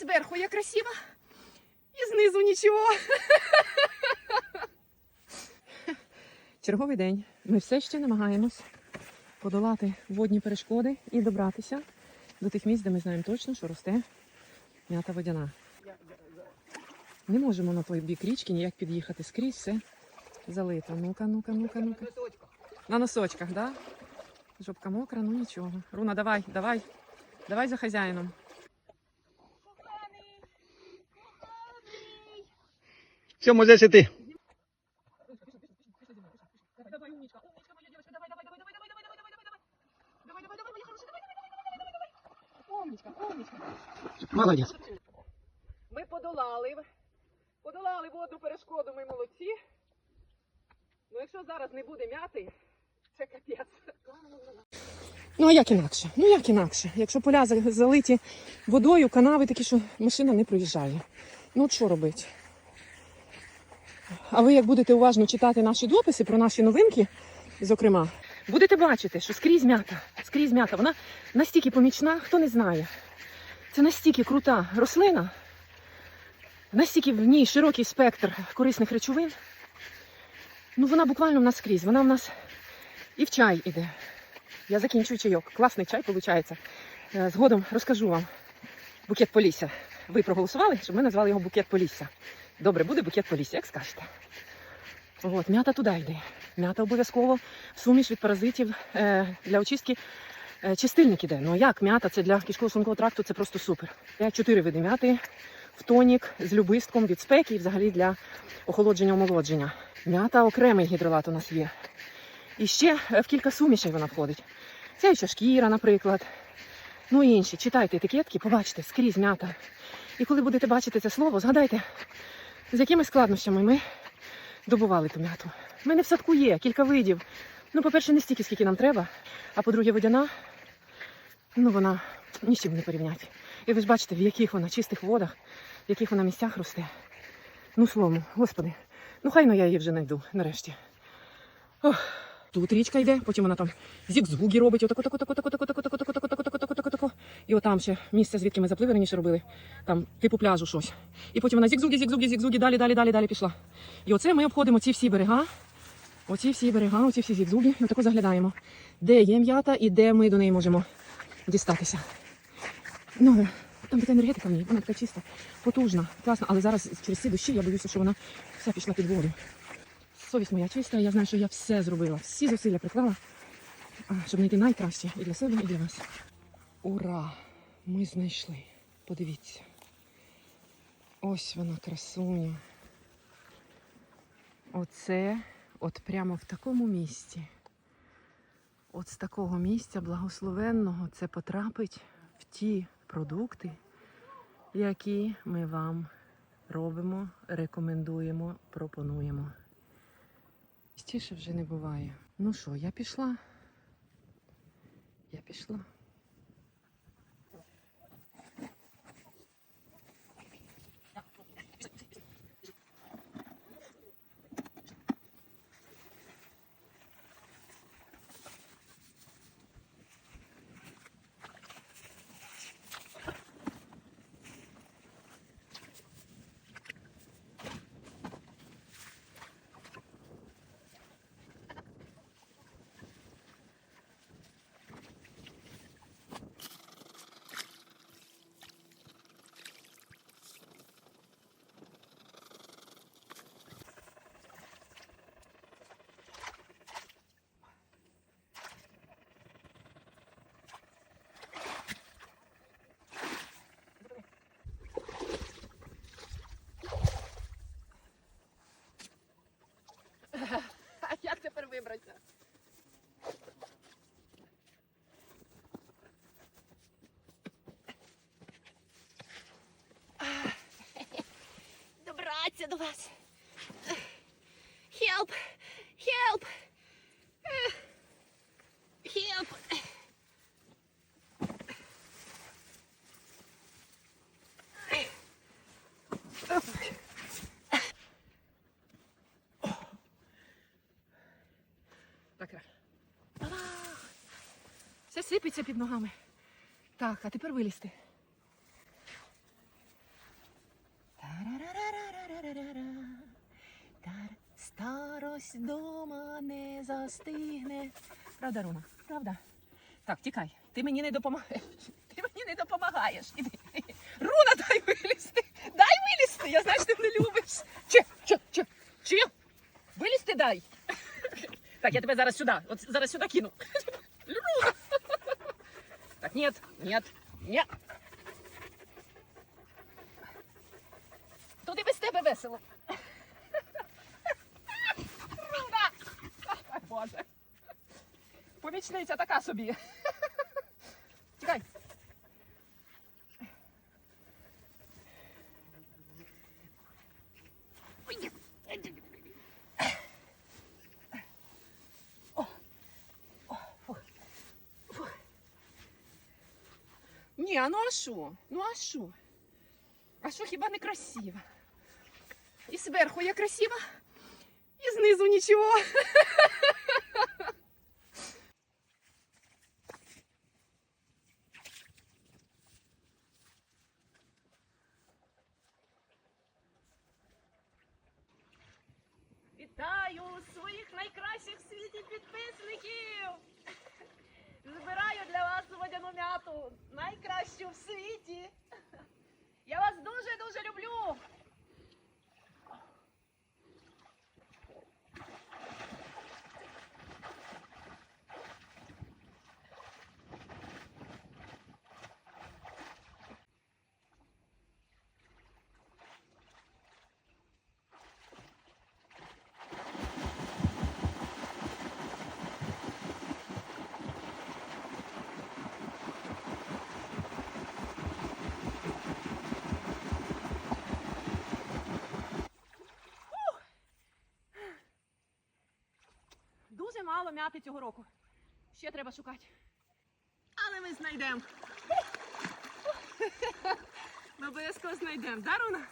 зверху я красива, і знизу нічого. Черговий день. Ми все ще намагаємось подолати водні перешкоди і добратися до тих місць, де ми знаємо точно, що росте м'ята водяна. Не можемо на той бік річки ніяк під'їхати. Скрізь все залито. Ну-ка, ну-ка, ну-ка, ну-ка. На носочках, так? Да? Жопка мокра, ну нічого. Руна, давай, давай. Давай за хазяїном. Давай. Умничка, умничка. Молодець. Ми подолали, подолали водну перешкоду, ми молодці. Ну якщо зараз не буде м'яти, це капець. Ну а як інакше? Ну як інакше? Якщо поля залиті водою, канави такі, що машина не проїжджає. Ну от що робити? А ви як будете уважно читати наші дописи про наші новинки, зокрема, будете бачити, що скрізь м'ята, скрізь м'ята, вона настільки помічна, хто не знає. Це настільки крута рослина, настільки в ній широкий спектр корисних речовин. Ну вона буквально в нас скрізь. Вона в нас і в чай іде. Я закінчую чайок. Класний чай виходить. Згодом розкажу вам букет Полісся. Ви проголосували, щоб ми назвали його букет Полісся. Добре, буде букет Полісся, як скажете. От, м'ята туди йде. М'ята обов'язково суміш від паразитів е, для очистки е, чистильник іде. Ну як м'ята це для кишково-шлункового тракту, це просто супер. Я чотири види м'яти в тонік з любистком від спеки і взагалі для охолодження омолодження. М'ята окремий гідролат у нас є. І ще е, в кілька сумішей вона входить. Це ще шкіра, наприклад. Ну і інші. Читайте етикетки, побачите, скрізь м'ята. І коли будете бачити це слово, згадайте, з якими складнощами ми добували ту м'яту. У мене в садку є кілька видів. Ну, по-перше, не стільки, скільки нам треба. А по-друге, водяна, ну вона ні з чим не порівняти. І ви ж бачите, в яких вона чистих водах, в яких вона місцях росте. Ну, словом, господи, ну хай ну я її вже знайду нарешті. Ох. Тут річка йде, потім вона там зігзуги робить, отако, тако, тако, тако, тако, тако, тако, тако, тако, тако, тако, тако, тако. І отам ще місце, звідки ми запливи раніше робили, там типу пляжу щось. І потім вона зігзуги, зігзуги, зігзуги, далі, далі, далі, далі пішла. І оце ми обходимо ці всі берега, оці всі берега, оці всі зігзуги, і отако заглядаємо, де є м'ята і де ми до неї можемо дістатися. Ну, там така енергетика в ній, вона така чиста, потужна, класна, але зараз через ці дощі я боюся, що вона вся пішла під воду. Совість моя чиста, я знаю, що я все зробила, всі зусилля приклала, щоб знайти найкраще і для себе, і для вас. Ура! Ми знайшли. Подивіться. Ось вона красуня. Оце от прямо в такому місці. От з такого місця благословенного це потрапить в ті продукти, які ми вам робимо, рекомендуємо, пропонуємо. Стіше вже не буває. Ну що, я пішла? Я пішла. А як тепер вибратися? добратися до вас. Help! Help! Help! Так. Все сипеться під ногами. Так, а тепер вилізти. Хтось дома не застигне. Правда, Руна? Правда? Так, тікай. Ти мені не допомагаєш. Ти мені не допомагаєш. Іди. Руна, дай вилізти. Дай вилізти. Я знаю, що ти мене любиш. Чи, чи, чи, чи? Вилізти дай. Так, я тебе зараз сюди. От зараз сюди кину. Руна. Так, нет, нет, нет. Туди без тебе весело. Руна! Ай, Боже. Помічниця така собі. Ой. О. О, фух. Фух. Ні, а ну а що? Ну а що? А що хіба не красиво? І зверху я красива, і знизу нічого. Вітаю своїх найкращих в світі підписників! Збираю для вас водяну м'яту, найкращу в світі. Я вас дуже-дуже люблю. Дуже мало м'яти цього року. Ще треба шукати. Але ми знайдемо. Ми обов'язково знайдемо. Да, Руна?